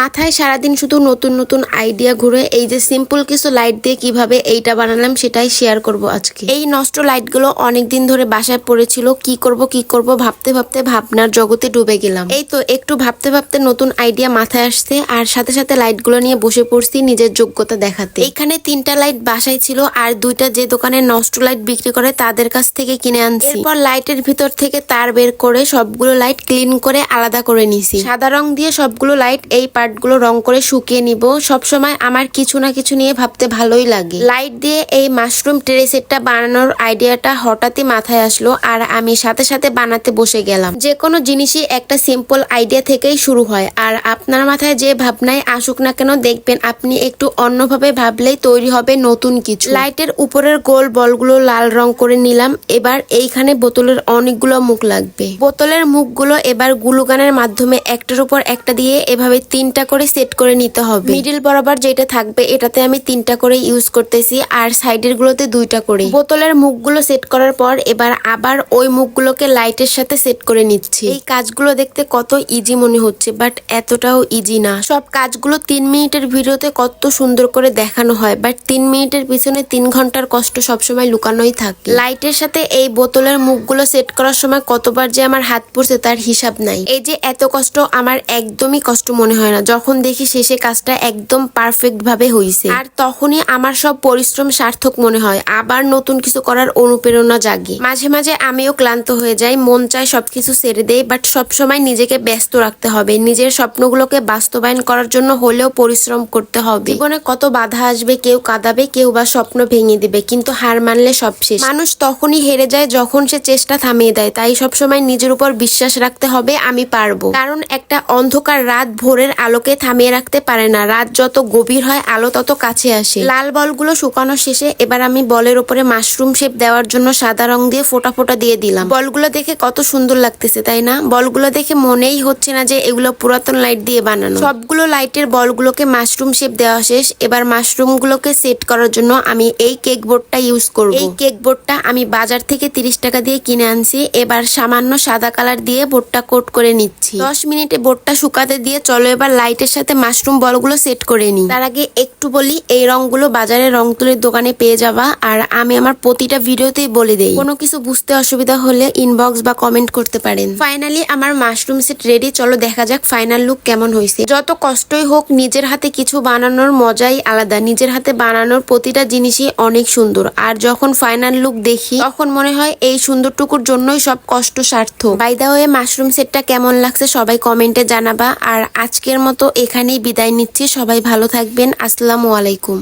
মাথায় সারাদিন শুধু নতুন নতুন আইডিয়া ঘুরে এই যে সিম্পল কিছু লাইট দিয়ে কীভাবে এইটা বানালাম সেটাই শেয়ার করব আজকে। এই নষ্ট লাইটগুলো অনেক দিন ধরে বাসায় পড়েছিল, কি করব কি করব ভাবতে ভাবতে ভাবনার জগতে ডুবে গেলাম। এই তো একটু ভাবতে ভাবতে নতুন আইডিয়া মাথায় আসছে, আর সাথে সাথে লাইটগুলো নিয়ে বসে পড়ছি নিজের যোগ্যতা দেখাতে। এখানে তিনটা লাইট বাসায় ছিল, আর দুইটা যে দোকানে নষ্ট লাইট বিক্রি করে তাদের কাছ থেকে কিনে আনছি। এরপর লাইটের ভিতর থেকে তার বের করে সবগুলো লাইট ক্লিন করে আলাদা করে নিছি। সাদা রং দিয়ে সবগুলো লাইট এই পার্টগুলো রং করে শুকিয়ে নিব। সবসময় আমার কিছু না কিছু নিয়ে ভাবতে ভালোই লাগে। লাইট দিয়ে এই মাশরুম ট্রে সেটটা বানানোর আইডিয়াটা হঠাৎই মাথায় আসলো আর আমি সাথে সাথে বানাতে বসে গেলাম। যে কোনো জিনিসই একটা সিম্পল আইডিয়া থেকেই শুরু হয় আর আপনার মাথায় যে ভাবনায় আসুক না কেন দেখবেন আপনি একটু অন্যভাবে ভাবলেই তৈরি হবে নতুন কিছু। লাইটের উপরের গোল বলগুলো লাল রং করে নিলাম। এবার এইখানে বোতলের অনেকগুলো মুখ লাগবে। বোতলের মুখগুলো এবার গ্লুগানের মাধ্যমে একটার উপর একটা দিয়ে এভাবে তিনটা করে সেট করে নিতে হবে। মিডিল বরাবর যেটা থাকবে এটাতে আমি তিনটা করে ইউজ করতেছি আর সাইডের গুলোতে দুইটা করে বোতলের মুখগুলো সেট করার পর এবার আবার ওই মুখগুলোকে লাইটের সাথে সেট করে নিচ্ছি। এই কাজগুলো দেখতে কত ইজি মনে হচ্ছে বাট এতটাও ইজি না। সব কাজগুলো তিন মিনিটের ভিডিওতে কত সুন্দর করে দেখানো হয় বাট তিন মিনিটের পিছনে তিন ঘণ্টার কষ্ট সবসময় লুকানোই থাকে। লাইটের সাথে এই বোতলের মুখগুলো সেট করার সময় কতবার যে আমার হাত পড়ছে তার হিসাব নাই। এই যে এত কষ্ট আমার একদমই কষ্ট মনে হয় না, যখন দেখি শেষে কাজটা একদম পারফেক্ট ভাবে হয়েছে আর তখনই আমার সব পরিশ্রম সার্থক মনে হয়, আবার নতুন কিছু করার অনুপ্রেরণা জাগে। মাঝে মাঝে আমিও ক্লান্ত হয়ে যাই, মন চায় সবকিছু ছেড়ে দেই বাট সবসময় নিজেকে ব্যস্ত রাখতে হবে। নিজের স্বপ্নগুলোকে বাস্তবায়ন করার জন্য হলেও পরিশ্রম করতে হবে। জীবনে কত বাধা আসবে, কেউ কাঁদাবে, কেউ বা স্বপ্ন ভেঙে দিবে, কিন্তু হার মানলে সব শেষ। মানুষ তখনই হেরে যায় যখন সে চেষ্টা থামিয়ে দেয়, তাই সবসময় নিজের উপর বিশ্বাস রাখতে হবে, আমি পারব। কারণ একটা অন্ধকার রাত ভোরের আলোকে থামিয়ে রাখতে পারে না। রাত যত গভীর হয়, আলো তত কাছে আসে। লাল বলগুলো শুকানো শেষে এবার আমি বলের উপরে মাশরুম শেপ দেওয়ার জন্য সাদা রং দিয়ে ফোটা ফোটা দিয়ে দিলাম। বলগুলো দেখে কত সুন্দর লাগতেছে, তাই না? বলগুলো দেখে মনেই হচ্ছে না যে এগুলো পুরাতন লাইট দিয়ে বানানো। সবগুলো লাইটের বলগুলোকে মাশরুম শেপ দেওয়া শেষ। এবার মাশরুম গুলোকে সেট করার জন্য আমি এই কেক বোর্ডটা ইউজ করব। এই কেক বোর্ডটা আমি বাজার থেকে তিরিশ টাকা দিয়ে কিনে আনছি। এবার সামান্য সাদা কালার দিয়ে বোর্ডটা কোট করে নিচ্ছি। দশ মিনিটে বোর্ডটা শুকাতে দিয়ে চলো এবার লাইটের সাথে মাশরুম বলগুলো সেট করে নিই। তার আগে একটু বলি, এই রংগুলো বাজারে রং তুলির দোকানে পেয়ে যাবা আর আমি আমার প্রতিটা ভিডিওতেই বলে দেই। কোনো কিছু বুঝতে অসুবিধা হলে ইনবক্স বা কমেন্ট করতে পারেন। ফাইনালি আমার মাশরুম সেট রেডি চলো দেখা যাক ফাইনাল লুক কেমন হয়েছে। যত কষ্টই হোক, নিজের হাতে কিছু বানানোর মজাই আলাদা। নিজের হাতে বানানোর প্রতিটা জিনিসই অনেক সুন্দর। আর যখন ফাইনাল লুক দেখি, তখন মনে হয় এই সুন্দরটুকুর জন্যই সব কষ্ট সার্থক বাইদা হয়ে মাশরুম সেটটা কেমন লাগছে সবাই কমেন্টে জানাবা। আর আজকের মতো এখানেই বিদায় নিচ্ছি। সবাই ভালো থাকবেন। আসসালামু আলাইকুম।